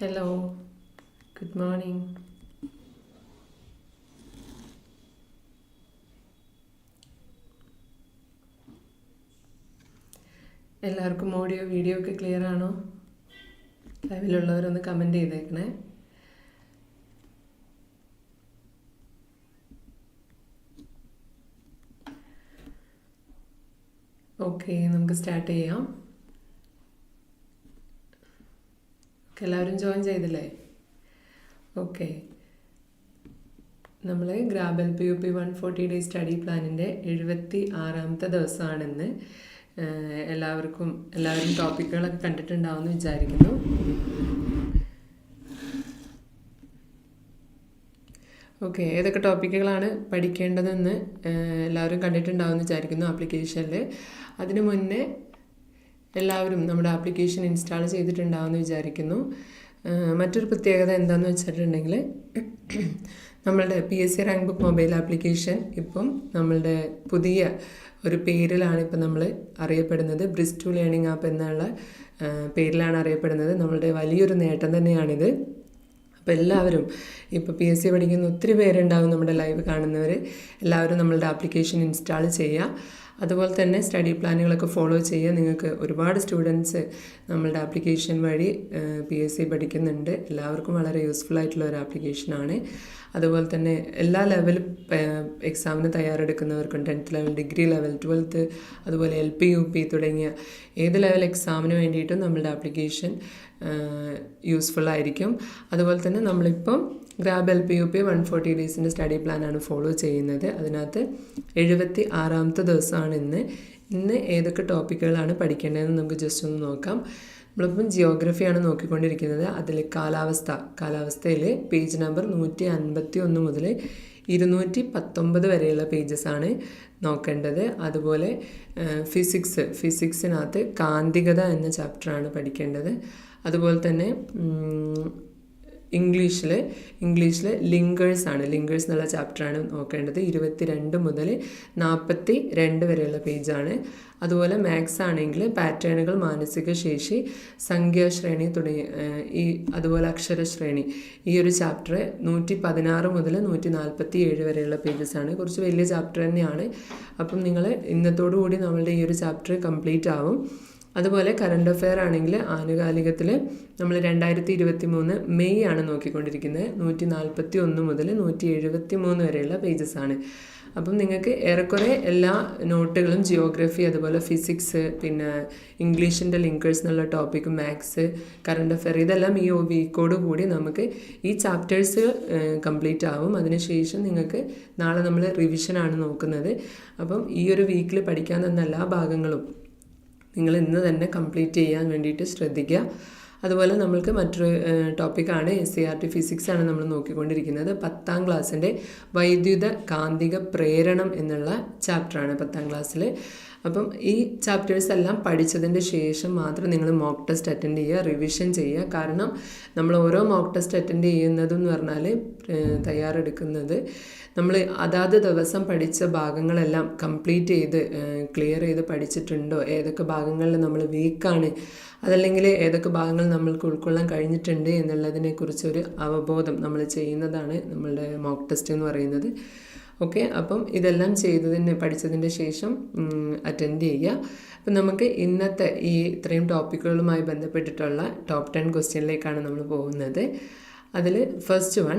Hello good morning എല്ലാവർക്കും audio video ഒക്കെ clear ആണോ? ലൈവിലുള്ളവരൊന്ന് കമന്റ് ചെയ്തേക്കണേ. ഓക്കെ നമുക്ക് സ്റ്റാർട്ട് ചെയ്യാം ഓക്കെ എല്ലാവരും ജോയിൻ ചെയ്തില്ലേ? ഓക്കെ നമ്മൾ grab L P U P one forty day study പ്ലാനിന്റെ എഴുപത്തി ആറാമത്തെ ദിവസമാണെന്ന്. എല്ലാവർക്കും എല്ലാവരും ടോപ്പിക്കുകളൊക്കെ കണ്ടിട്ടുണ്ടാവുമെന്ന് വിചാരിക്കുന്നു. ഓക്കെ ഏതൊക്കെ ടോപ്പിക്കുകളാണ് പഠിക്കേണ്ടതെന്ന് എല്ലാവരും കണ്ടിട്ടുണ്ടാവുമെന്ന് വിചാരിക്കുന്നു ആപ്ലിക്കേഷനിൽ അതിനു മുന്നേ എല്ലാവരും നമ്മുടെ ആപ്ലിക്കേഷൻ ഇൻസ്റ്റാൾ ചെയ്തിട്ടുണ്ടാവുമെന്ന് വിചാരിക്കുന്നു. മറ്റൊരു പ്രത്യേകത എന്താണെന്ന് വെച്ചിട്ടുണ്ടെങ്കിൽ നമ്മളുടെ P S C rank book mobile application ഇപ്പം നമ്മളുടെ പുതിയ ഒരു പേരിലാണ് ഇപ്പം നമ്മൾ അറിയപ്പെടുന്നത്. ബ്രിസ് ടു ലേണിംഗ് ആപ്പ് എന്നുള്ള പേരിലാണ് അറിയപ്പെടുന്നത്. നമ്മളുടെ വലിയൊരു നേട്ടം തന്നെയാണിത്. അപ്പോൾ എല്ലാവരും ഇപ്പോൾ പി എസ് സി പഠിക്കുന്ന ഒത്തിരി പേരുണ്ടാവും നമ്മുടെ ലൈവ് കാണുന്നവർ എല്ലാവരും നമ്മളുടെ ആപ്ലിക്കേഷൻ ഇൻസ്റ്റാൾ ചെയ്യുക അതുപോലെ തന്നെ സ്റ്റഡി പ്ലാനുകളൊക്കെ ഫോളോ ചെയ്യുക. നിങ്ങൾക്ക് ഒരുപാട് സ്റ്റുഡൻസ് നമ്മളുടെ ആപ്ലിക്കേഷൻ വഴി പി എസ് സി പഠിക്കുന്നുണ്ട്. എല്ലാവർക്കും വളരെ യൂസ്ഫുൾ ആയിട്ടുള്ള ഒരു ആപ്ലിക്കേഷനാണ് അതുപോലെ തന്നെ എല്ലാ ലെവൽ എക്സാമിന് തയ്യാറെടുക്കുന്നവർക്കും tenth level degree level twelfth അതുപോലെ എൽ പി യു പി തുടങ്ങിയ ഏത് ലെവൽ എക്സാമിന് വേണ്ടിയിട്ടും നമ്മളുടെ ആപ്ലിക്കേഷൻ യൂസ്ഫുൾ ആയിരിക്കും. അതുപോലെ തന്നെ നമ്മളിപ്പം grab L P U P one forty ഡേയ്സിന്റെ study പ്ലാനാണ് ഫോളോ ചെയ്യുന്നത്. അതിനകത്ത് എഴുപത്തി ആറാമത്തെ ദിവസമാണ് ഇന്ന്. ഇന്ന് ഏതൊക്കെ ടോപ്പിക്കുകളാണ് പഠിക്കേണ്ടതെന്ന് നമുക്ക് ജസ്റ്റ് ഒന്ന് നോക്കാം. നമ്മളിപ്പം ജിയോഗ്രഫിയാണ് നോക്കിക്കൊണ്ടിരിക്കുന്നത്. അതിൽ കാലാവസ്ഥ. കാലാവസ്ഥയിൽ പേജ് നമ്പർ നൂറ്റി അൻപത്തി ഒന്ന് മുതൽ ഇരുന്നൂറ്റി പത്തൊമ്പത് വരെയുള്ള ആണ് നോക്കേണ്ടത്. അതുപോലെ ഫിസിക്സ് ഫിസിക്സിനകത്ത് കാന്തികത എന്ന ചാപ്റ്ററാണ് പഠിക്കേണ്ടത്. അതുപോലെ തന്നെ ഇംഗ്ലീഷിൽ ഇംഗ്ലീഷിൽ ലിങ്കേഴ്സ് ആണ്. ലിങ്കേഴ്സ് എന്നുള്ള ചാപ്റ്ററാണ് നോക്കേണ്ടത്. ഇരുപത്തി രണ്ട് മുതൽ നാൽപ്പത്തി രണ്ട് വരെയുള്ള പേജാണ് അതുപോലെ മാത്സ് ആണെങ്കിൽ പാറ്റേണുകൾ മാനസിക ശേഷി സംഖ്യാശ്രേണി തുടങ്ങി ഈ അതുപോലെ അക്ഷരശ്രേണി ഈ ഒരു ചാപ്റ്റർ നൂറ്റി പതിനാറ് മുതൽ നൂറ്റി നാൽപ്പത്തി ഏഴ് വരെയുള്ള പേജസ് ആണ്. കുറച്ച് വലിയ ചാപ്റ്റർ തന്നെയാണ്. അപ്പം നിങ്ങൾ ഇന്നത്തോടു കൂടി നമ്മളുടെ ഈ ഒരു ചാപ്റ്റർ കംപ്ലീറ്റ് ആവും. അതുപോലെ കറണ്ട് അഫെയർ ആണെങ്കിൽ ആനുകാലികത്തിൽ നമ്മൾ രണ്ടായിരത്തി ഇരുപത്തി മൂന്ന് മെയ് ആണ് നോക്കിക്കൊണ്ടിരിക്കുന്നത്. നൂറ്റി നാൽപ്പത്തി ഒന്ന് മുതൽ നൂറ്റി എഴുപത്തി മൂന്ന് വരെയുള്ള പേജസ് ആണ്. അപ്പം നിങ്ങൾക്ക് ഏറെക്കുറെ എല്ലാ നോട്ടുകളും ജിയോഗ്രഫി അതുപോലെ ഫിസിക്സ് പിന്നെ ഇംഗ്ലീഷിന്റെ ലിങ്കേഴ്സ് എന്നുള്ള ടോപ്പിക്കും മാത്സ് കറണ്ട് അഫെയർ ഇതെല്ലാം ഈ വീക്കോട് കൂടി നമുക്ക് ഈ ചാപ്റ്റേഴ്സ് കംപ്ലീറ്റ് ആവും. അതിനുശേഷം നിങ്ങൾക്ക് നാളെ നമ്മൾ റിവിഷനാണ് നോക്കുന്നത്. അപ്പം ഈ ഒരു വീക്കിൽ പഠിക്കാൻ തന്ന എല്ലാ ഭാഗങ്ങളും നിങ്ങൾ ഇന്ന് തന്നെ കംപ്ലീറ്റ് ചെയ്യാൻ വേണ്ടിയിട്ട് ശ്രദ്ധിക്കുക. അതുപോലെ നമ്മൾക്ക് മറ്റൊരു ടോപ്പിക്കാണ് S C R T physics ആണ് നമ്മൾ നോക്കിക്കൊണ്ടിരിക്കുന്നത്. പത്താം ക്ലാസ്സിന്റെ വൈദ്യുത കാന്തിക പ്രേരണം എന്നുള്ള ചാപ്റ്ററാണ് പത്താം ക്ലാസ്സിൽ അപ്പം ഈ ചാപ്റ്റേഴ്സ് എല്ലാം പഠിച്ചതിന്റെ ശേഷം മാത്രം നിങ്ങൾ മോക്ക് ടെസ്റ്റ് അറ്റൻഡ് ചെയ്യുക റിവിഷൻ ചെയ്യുക. കാരണം നമ്മൾ ഓരോ മോക്ക് ടെസ്റ്റ് അറ്റൻഡ് ചെയ്യുന്നതെന്ന് പറഞ്ഞാൽ തയ്യാറെടുക്കുന്നത് നമ്മൾ അതാത് ദിവസം പഠിച്ച ഭാഗങ്ങളെല്ലാം കംപ്ലീറ്റ് ചെയ്ത് ക്ലിയർ ചെയ്ത് പഠിച്ചിട്ടുണ്ടോ? ഏതൊക്കെ ഭാഗങ്ങളിൽ നമ്മൾ വീക്കാണ് അതല്ലെങ്കിൽ ഏതൊക്കെ ഭാഗങ്ങൾ നമ്മൾക്ക് ഉൾക്കൊള്ളാൻ കഴിഞ്ഞിട്ടുണ്ട് എന്നുള്ളതിനെക്കുറിച്ചൊരു അവബോധം നമ്മൾ ചെയ്യുന്നതാണ് നമ്മളുടെ മോക്ക് ടെസ്റ്റ് എന്ന് പറയുന്നത്. ഓക്കെ അപ്പം ഇതെല്ലാം ചെയ്തതിന് പഠിച്ചതിന്റെ ശേഷം അറ്റൻഡ് ചെയ്യുക. അപ്പം നമുക്ക് ഇന്നത്തെ ഈ ഇത്രയും ടോപ്പിക്കുകളുമായി ബന്ധപ്പെട്ടിട്ടുള്ള ടോപ്പ് ടെൻ ക്വസ്റ്റ്യനിലേക്കാണ് നമ്മൾ പോകുന്നത്. അതിൽ ഫസ്റ്റ് വൺ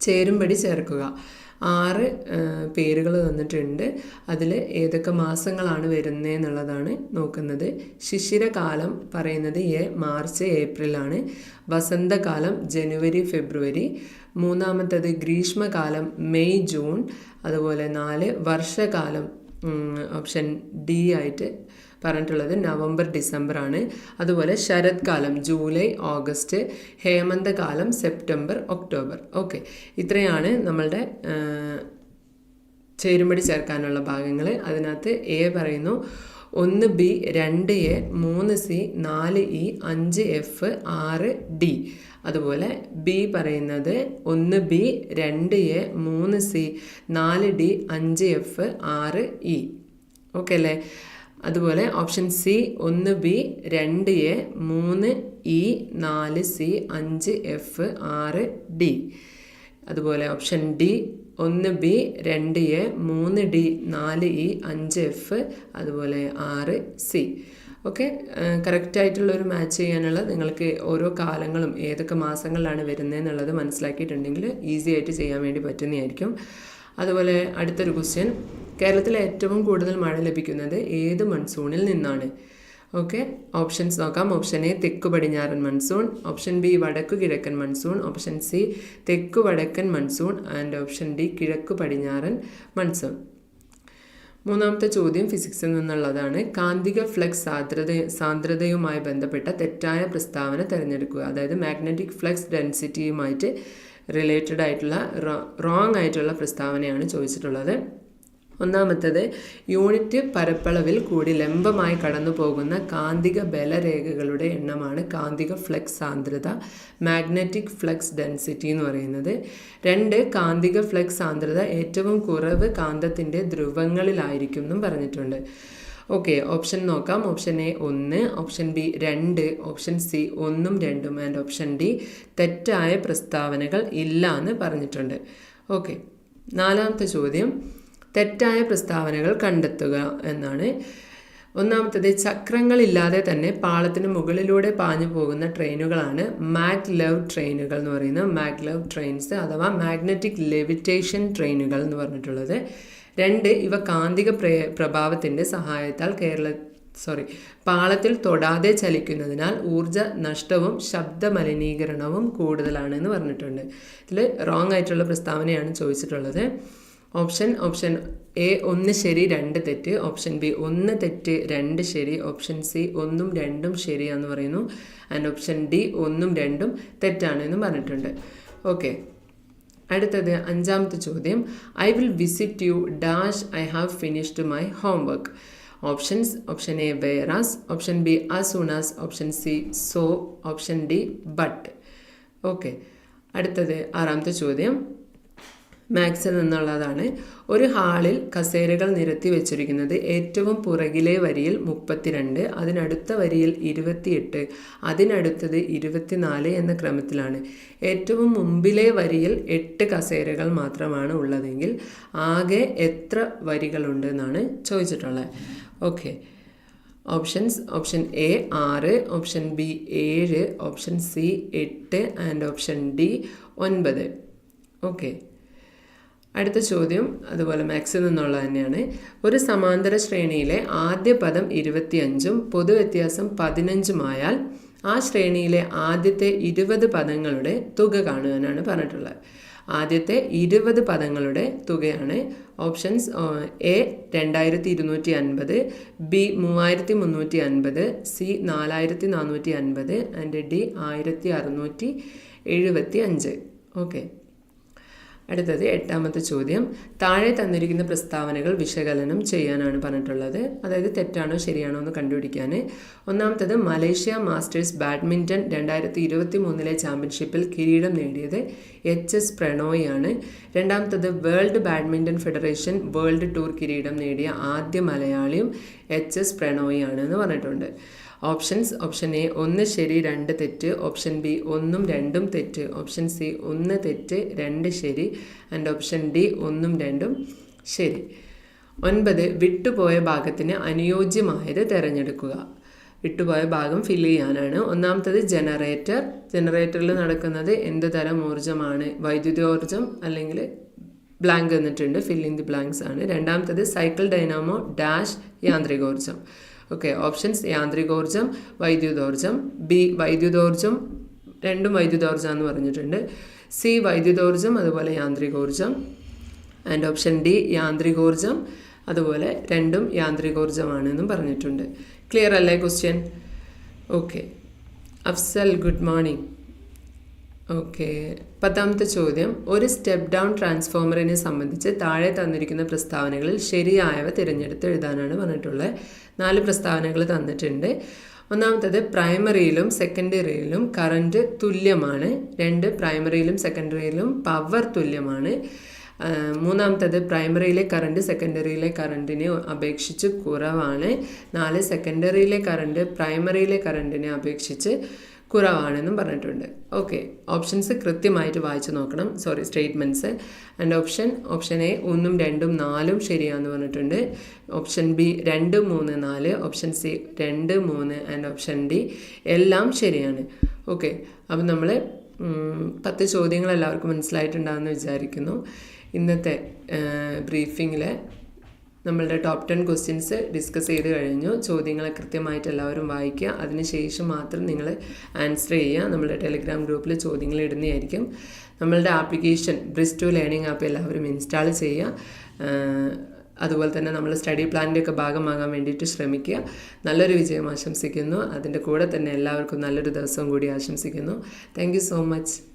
ചേരുംപടി ചേർക്കുക. ആറ് പേരുകൾ തന്നിട്ടുണ്ട്. അതിൽ ഏതൊക്കെ മാസങ്ങളാണ് വരുന്നത് എന്നുള്ളതാണ് നോക്കുന്നത്. ശിശിരകാലം പറയുന്നത് എ മാർച്ച് ഏപ്രിലാണ്. വസന്തകാലം ജനുവരി ഫെബ്രുവരി. മൂന്നാമത്തത് ഗ്രീഷ്മകാലം മെയ് ജൂൺ അതുപോലെ നാല് വർഷകാലം ഓപ്ഷൻ ഡി ആയിട്ട് പറഞ്ഞിട്ടുള്ളത് നവംബർ ഡിസംബർ ആണ്. അതുപോലെ ശരത്കാലം ജൂലൈ ഓഗസ്റ്റ് ഹേമന്തകാലം സെപ്റ്റംബർ ഒക്ടോബർ. ഓക്കെ. ഇത്രയാണ് നമ്മളുടെ ചേരുമ്പടി ചേർക്കാനുള്ള ഭാഗങ്ങൾ അതിനകത്ത് എ പറയുന്നു ഒന്ന് ബി രണ്ട് എ മൂന്ന് സി നാല് ഇ അഞ്ച് എഫ് ആറ് ഡി. അതുപോലെ ബി പറയുന്നത് ഒന്ന് ബി രണ്ട് എ മൂന്ന് സി നാല് ഡി അഞ്ച് എഫ് ആറ് ഇ. ഓക്കെ അല്ലേ? അതുപോലെ ഓപ്ഷൻ സി ഒന്ന് ബി രണ്ട് എ മൂന്ന് ഇ നാല് സി അഞ്ച് എഫ് ആറ് ഡി. അതുപോലെ ഓപ്ഷൻ ഡി ഒന്ന് ബി രണ്ട് എ മൂന്ന് ഡി നാല് ഇ അഞ്ച് എഫ് അതുപോലെ ആറ് സി. ഓക്കെ? കറക്റ്റായിട്ടുള്ള ഒരു മാച്ച് ചെയ്യാനുള്ള നിങ്ങൾക്ക് ഓരോ കാലങ്ങളും ഏതൊക്കെ മാസങ്ങളിലാണ് വരുന്നത് എന്നുള്ളത് മനസ്സിലാക്കിയിട്ടുണ്ടെങ്കിൽ ഈസി ആയിട്ട് ചെയ്യാൻ വേണ്ടി പറ്റുന്നതായിരിക്കും. അതുപോലെ അടുത്തൊരു ക്വസ്റ്റ്യൻ കേരളത്തിൽ ഏറ്റവും കൂടുതൽ മഴ ലഭിക്കുന്നത് ഏത് മൺസൂണിൽ നിന്നാണ്? ഓക്കെ ഓപ്ഷൻസ് നോക്കാം. ഓപ്ഷൻ എ തെക്കു പടിഞ്ഞാറൻ മൺസൂൺ ഓപ്ഷൻ ബി വടക്കു കിഴക്കൻ മൺസൂൺ ഓപ്ഷൻ സി തെക്കു വടക്കൻ മൺസൂൺ ആൻഡ് ഓപ്ഷൻ ഡി കിഴക്കു പടിഞ്ഞാറൻ മൺസൂൺ മൂന്നാമത്തെ ചോദ്യം ഫിസിക്സിൽ നിന്നുള്ളതാണ്. കാന്തിക ഫ്ലക്സ് സാന്ദ്രത സാന്ദ്രതയുമായി ബന്ധപ്പെട്ട തെറ്റായ പ്രസ്താവന തിരഞ്ഞെടുക്കുക. അതായത് മാഗ്നറ്റിക് ഫ്ലക്സ് ഡെൻസിറ്റിയുമായിട്ട് റിലേറ്റഡ് ആയിട്ടുള്ള റോങ് ആയിട്ടുള്ള പ്രസ്താവനയാണ് ചോദിച്ചിട്ടുള്ളത്. ഒന്നാമത്തത് യൂണിറ്റ് പരപ്പളവിൽ കൂടി ലംബമായി കടന്നു പോകുന്ന കാന്തിക ബലരേഖകളുടെ എണ്ണമാണ് കാന്തിക ഫ്ലക്സ് സാന്ദ്രത മാഗ്നറ്റിക് ഫ്ലക്സ് ഡെൻസിറ്റി എന്ന് പറയുന്നത്. രണ്ട് കാന്തിക ഫ്ലക്സ് സാന്ദ്രത ഏറ്റവും കുറവ് കാന്തത്തിന്റെ ധ്രുവങ്ങളിലായിരിക്കും എന്നും പറഞ്ഞിട്ടുണ്ട്. ഓക്കെ ഓപ്ഷൻ നോക്കാം. ഓപ്ഷൻ എ ഒന്ന് ഓപ്ഷൻ ബി രണ്ട് ഓപ്ഷൻ സി ഒന്നും രണ്ടും ആൻഡ് ഓപ്ഷൻ ഡി തെറ്റായ പ്രസ്താവനകൾ ഇല്ല എന്ന് പറഞ്ഞിട്ടുണ്ട്. ഓക്കെ നാലാമത്തെ ചോദ്യം. തെറ്റായ പ്രസ്താവനകൾ കണ്ടെത്തുക എന്നാണ്. ഒന്നാമത്തത് ചക്രങ്ങളില്ലാതെ തന്നെ പാളത്തിന് മുകളിലൂടെ പാഞ്ഞു പോകുന്ന ട്രെയിനുകളാണ് മാഗ് ലവ് ട്രെയിനുകൾ എന്ന് പറയുന്നത്. മാഗ് ലവ് ട്രെയിൻസ് അഥവാ മാഗ്നറ്റിക് ലെവിറ്റേഷൻ ട്രെയിനുകൾ എന്ന് പറഞ്ഞിട്ടുള്ളത്. രണ്ട് ഇവ കാന്തിക പ്രഭാവത്തിന്റെ സഹായത്താൽ കേരള സോറി പാളത്തിൽ തൊടാതെ ചലിക്കുന്നതിനാൽ ഊർജ നഷ്ടവും ശബ്ദ മലിനീകരണവും കൂടുതലാണെന്ന് പറഞ്ഞിട്ടുണ്ട്. ഇതിൽ റോങ് ആയിട്ടുള്ള പ്രസ്താവനയാണ് ചോദിച്ചിട്ടുള്ളത്. ഓപ്ഷൻ ഓപ്ഷൻ എ ഒന്ന് ശരി രണ്ട് തെറ്റ്. ഓപ്ഷൻ ബി ഒന്ന് തെറ്റ് രണ്ട് ശരി. ഓപ്ഷൻ സി ഒന്നും രണ്ടും ശരിയാന്ന് പറയുന്നു. ആൻഡ് ഓപ്ഷൻ ഡി ഒന്നും രണ്ടും തെറ്റാണെന്ന് പറഞ്ഞിട്ടുണ്ട്. ഓക്കെ അടുത്തത് അഞ്ചാമത്തെ ചോദ്യം. I will visit you dash I have finished my homework options option A whereas option B as soon as option C so option D but okay അടുത്തത് ആറാമത്തെ ചോദ്യം. മാത്സിൽ നിന്നുള്ളതാണ്. ഒരു ഹാളിൽ കസേരകൾ നിരത്തി വെച്ചിരിക്കുന്നത് ഏറ്റവും പുറകിലെ വരിയിൽ മുപ്പത്തിരണ്ട് അതിനടുത്ത വരിയിൽ ഇരുപത്തിയെട്ട് അതിനടുത്തത് ഇരുപത്തിനാല് എന്ന ക്രമത്തിലാണ്. ഏറ്റവും മുമ്പിലെ വരിയിൽ എട്ട് കസേരകൾ മാത്രമാണ് ഉള്ളതെങ്കിൽ ആകെ എത്ര വരികളുണ്ട് എന്നാണ് ചോദിച്ചിട്ടുള്ളത്. ഓക്കെ. ഓപ്ഷൻസ് ഓപ്ഷൻ എ ആറ് ഓപ്ഷൻ ബി ഏഴ് ഓപ്ഷൻ സി എട്ട് ആൻഡ് ഓപ്ഷൻ ഡി ഒൻപത്. ഓക്കെ. അടുത്ത ചോദ്യം അതുപോലെ മാത്സിൽ നിന്നുള്ള തന്നെയാണ്. ഒരു സമാന്തര ശ്രേണിയിലെ ആദ്യ പദം ഇരുപത്തിയഞ്ചും പൊതുവ്യത്യാസം പതിനഞ്ചുമായാൽ ആ ശ്രേണിയിലെ ആദ്യത്തെ ഇരുപത് പദങ്ങളുടെ തുക കാണുവാനാണ് പറഞ്ഞിട്ടുള്ളത്. ആദ്യത്തെ ഇരുപത് പദങ്ങളുടെ തുകയാണ് ഓപ്ഷൻസ് എ രണ്ടായിരത്തി ഇരുന്നൂറ്റി അൻപത് ബി മൂവായിരത്തി മുന്നൂറ്റി അൻപത് സി നാലായിരത്തി നാനൂറ്റി അൻപത് ആൻഡ് ഡി ആയിരത്തി അറുന്നൂറ്റി എഴുപത്തി അഞ്ച് ഓക്കെ. അടുത്തത് എട്ടാമത്തെ ചോദ്യം. താഴെ തന്നിരിക്കുന്ന പ്രസ്താവനകൾ വിശകലനം ചെയ്യാനാണ് പറഞ്ഞിട്ടുള്ളത്. അതായത് തെറ്റാണോ ശരിയാണോ എന്ന് കണ്ടുപിടിക്കാൻ ഒന്നാമത്തത് മലേഷ്യ മാസ്റ്റേഴ്സ് ബാഡ്മിന്റൺ രണ്ടായിരത്തി ഇരുപത്തി മൂന്നിലെ ചാമ്പ്യൻഷിപ്പിൽ കിരീടം നേടിയത് എച്ച് എസ് പ്രണോയാണ് രണ്ടാമത്തത് world badminton federation world tour കിരീടം നേടിയ ആദ്യ മലയാളിയും എച്ച് എസ് പ്രണോയാണ് എന്ന് പറഞ്ഞിട്ടുണ്ട്. ഓപ്ഷൻസ് ഓപ്ഷൻ എ ഒന്ന് ശരി രണ്ട് തെറ്റ്. ഓപ്ഷൻ ബി ഒന്നും രണ്ടും തെറ്റ്. ഓപ്ഷൻ സി ഒന്ന് തെറ്റ് രണ്ട് ശരി. ആൻഡ് ഓപ്ഷൻ ഡി ഒന്നും രണ്ടും ശരി. ഒൻപത് വിട്ടുപോയ ഭാഗത്തിന് അനുയോജ്യമായത് തിരഞ്ഞെടുക്കുക. വിട്ടുപോയ ഭാഗം ഫില്ല് ചെയ്യാനാണ്. ഒന്നാമത്തത് ജനറേറ്റർ ജനറേറ്ററിൽ നടക്കുന്നത് എന്ത് തരം ഊർജമാണ്? വൈദ്യുതോർജം അല്ലെങ്കിൽ ബ്ലാങ്ക് എന്നിട്ടുണ്ട്. ഫില്ലിംഗ് ദി ബ്ലാങ്ക്സ് ആണ്. രണ്ടാമത്തത് സൈക്കിൾ ഡൈനാമോ ഡാഷ് യാന്ത്രികോർജം ഓക്കെ ഓപ്ഷൻസ് യാന്ത്രികോർജം വൈദ്യുതോർജം ബി വൈദ്യുതോർജം രണ്ടും വൈദ്യുതോർജം എന്ന് പറഞ്ഞിട്ടുണ്ട്. സി വൈദ്യുതോർജം അതുപോലെ യാന്ത്രികോർജം ആൻഡ് ഓപ്ഷൻ ഡി യാന്ത്രികോർജം അതുപോലെ രണ്ടും യാന്ത്രികോർജമാണെന്നും പറഞ്ഞിട്ടുണ്ട്. ക്ലിയർ അല്ലേ question okay Afzal good morning okay. പത്താമത്തെ ചോദ്യം. ഒരു സ്റ്റെപ്പ് ഡൗൺ ട്രാൻസ്ഫോമറിനെ സംബന്ധിച്ച് താഴെ തന്നിരിക്കുന്ന പ്രസ്താവനകളിൽ ശരിയായവ തിരഞ്ഞെടുത്ത് എഴുതാനാണ് പറഞ്ഞിട്ടുള്ളത്. നാല് പ്രസ്താവനകൾ തന്നിട്ടുണ്ട്. ഒന്നാമത്തത് പ്രൈമറിയിലും സെക്കൻഡറിയിലും കറണ്ട് തുല്യമാണ്. രണ്ട് പ്രൈമറിയിലും സെക്കൻഡറിയിലും പവർ തുല്യമാണ്. മൂന്നാമത്തത് പ്രൈമറിയിലെ കറണ്ട് സെക്കൻഡറിയിലെ കറണ്ടിനെ അപേക്ഷിച്ച് കുറവാണ്. നാല് സെക്കൻഡറിയിലെ കറണ്ട് പ്രൈമറിയിലെ കറണ്ടിനെ അപേക്ഷിച്ച് കുറവാണെന്നും പറഞ്ഞിട്ടുണ്ട്. ഓക്കെ ഓപ്ഷൻസ് കൃത്യമായിട്ട് വായിച്ചു നോക്കണം. Sorry statements and option option A ഒന്നും രണ്ടും നാലും ശരിയാണെന്ന് പറഞ്ഞിട്ടുണ്ട്. ഓപ്ഷൻ ബി രണ്ട് മൂന്ന് നാല് ഓപ്ഷൻ സി രണ്ട് മൂന്ന് ആൻഡ് ഓപ്ഷൻ ഡി എല്ലാം ശരിയാണ്. ഓക്കെ അപ്പം നമ്മൾ പത്ത് ചോദ്യങ്ങൾ എല്ലാവർക്കും മനസ്സിലായിട്ടുണ്ടാകുമെന്ന് വിചാരിക്കുന്നു. ഇന്നത്തെ ബ്രീഫിങ്ങിൽ നമ്മളുടെ ടോപ്പ് ടെൻ ക്വസ്റ്റ്യൻസ് ഡിസ്കസ് ചെയ്ത് കഴിഞ്ഞു. ചോദ്യങ്ങളെ കൃത്യമായിട്ട് എല്ലാവരും വായിക്കുക. അതിനുശേഷം മാത്രം നിങ്ങൾ ആൻസർ ചെയ്യുക. നമ്മുടെ ടെലിഗ്രാം ഗ്രൂപ്പിൽ ചോദ്യങ്ങൾ ഇടുന്നതായിരിക്കും. നമ്മളുടെ ആപ്ലിക്കേഷൻ ബ്രിസ് ടു ലേണിംഗ് ആപ്പ് എല്ലാവരും ഇൻസ്റ്റാൾ ചെയ്യുക. അതുപോലെ തന്നെ നമ്മൾ സ്റ്റഡി പ്ലാനിന്റെ ഒക്കെ ഭാഗമാകാൻ വേണ്ടിയിട്ട് ശ്രമിക്കുക. നല്ലൊരു വിജയം ആശംസിക്കുന്നു. അതിന്റെ കൂടെ തന്നെ എല്ലാവർക്കും നല്ലൊരു ദിവസം കൂടി ആശംസിക്കുന്നു. Thank so much